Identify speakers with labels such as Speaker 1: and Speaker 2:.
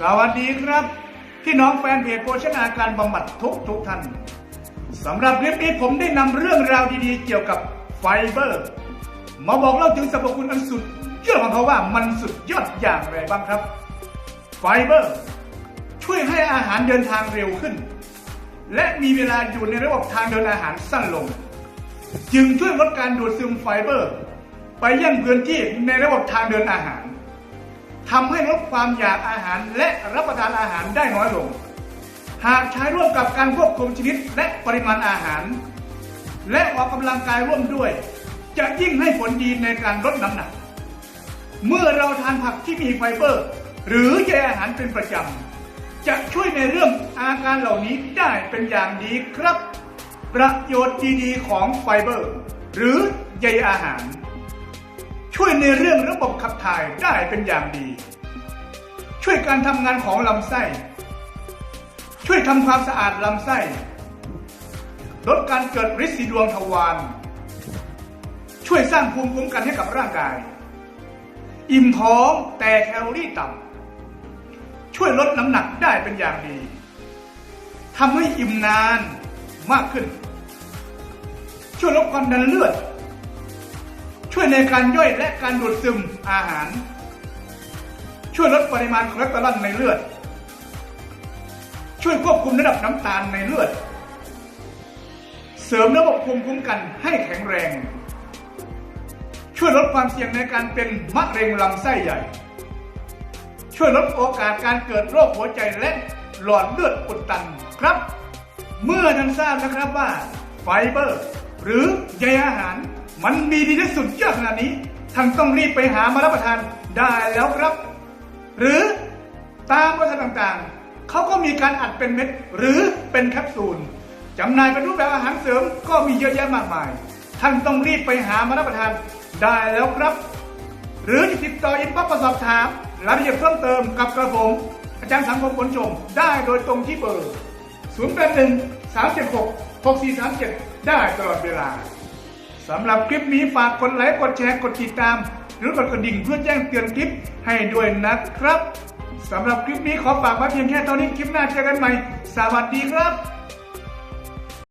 Speaker 1: สวัสดีครับพี่น้องแฟนเพจโภชนาการบำบัดทุกทุกท่านสำหรับคลิปนี้ผมได้นำเรื่องราวดีๆ เกี่ยวกับไฟเบอร์ มาบอกเล่าถึงสรรพคุณอันสุดยอดของเขาว่ามันสุดยอดอย่างไรบ้างครับ ไฟเบอร์ ช่วยให้อาหารเดินทางเร็วขึ้น และมีเวลาอยู่ในระบบทางเดินอาหารสั้นลง จึงช่วยลดการดูดซึมไฟเบอร์ ไปยังพื้นที่ในระบบทางเดินอาหาร ทำให้ลดความอยากอาหารและรับประทานอาหารได้น้อยลง หากใช้ร่วมกับการควบคุมชนิดและปริมาณอาหาร และออกกำลังกายร่วมด้วย จะยิ่งให้ผลดีในการลดน้ำหนัก เมื่อเราทานผักที่มีไฟเบอร์ หรือใยอาหารเป็นประจำ จะช่วยในเรื่องอาการเหล่านี้ได้เป็นอย่างดีครับ ประโยชน์ดีๆของไฟเบอร์ หรือใยอาหาร ช่วยในเรื่องระบบขับถ่ายได้เป็นอย่างดี ช่วยการทำงานของลำไส้ ช่วยทำความสะอาดลำไส้ ลดการเกิดริดสีดวงทวารช่วยสร้างภูมิคุ้มกันให้กับร่างกาย อิ่มท้องแต่แคลอรี่ต่ำช่วยลดน้ำหนักได้เป็นอย่างดีทำให้อิ่มนานมากขึ้น ช่วยลดความดันเลือด ช่วยในการย่อยและการดูดซึมอาหาร ช่วยลดปริมาณคอเลสเตอรอลในเลือด ช่วยควบคุมระดับน้ำตาลในเลือด เสริมระบบภูมิคุ้มกันให้แข็งแรง ช่วยลดความเสี่ยงในการเป็นมะเร็งลำไส้ใหญ่ ช่วยลดโอกาสการเกิดโรคหัวใจและหลอดเลือดอุดตันครับ เมื่อท่านทราบนะครับว่าไฟเบอร์ หรือใยอาหาร มันมีดีที่สุดยอดขนาดนี้ ท่านต้องรีบไปหามารับประทานได้แล้วครับ หรือตามบริษัทต่างๆ เขาก็มีการอัดเป็นเม็ด หรือเป็นแคปซูลจำหน่ายเป็นรูปแบบอาหารเสริมก็มีเยอะแยะมากมาย ท่านต้องรีบไปหามารับประทานได้แล้วครับ หรือจะติดต่ออินบ็อกซ์มาสอบถามรายละเอียดเพิ่มเติมกับกระผม อาจารย์สังคมผลชมได้โดยตรงที่เบอร์ 081 376 6437 ได้ตลอดเวลา สำหรับคลิปนี้ฝากกดไลค์กดแชร์กดติดตาม หรือกดกระดิ่งเพื่อแจ้งเตือนคลิปให้ด้วยนะครับสำหรับคลิปนี้ขอฝากไว้เพียงแค่เท่านี้คลิปหน้าเจอกันใหม่ สวัสดีครับ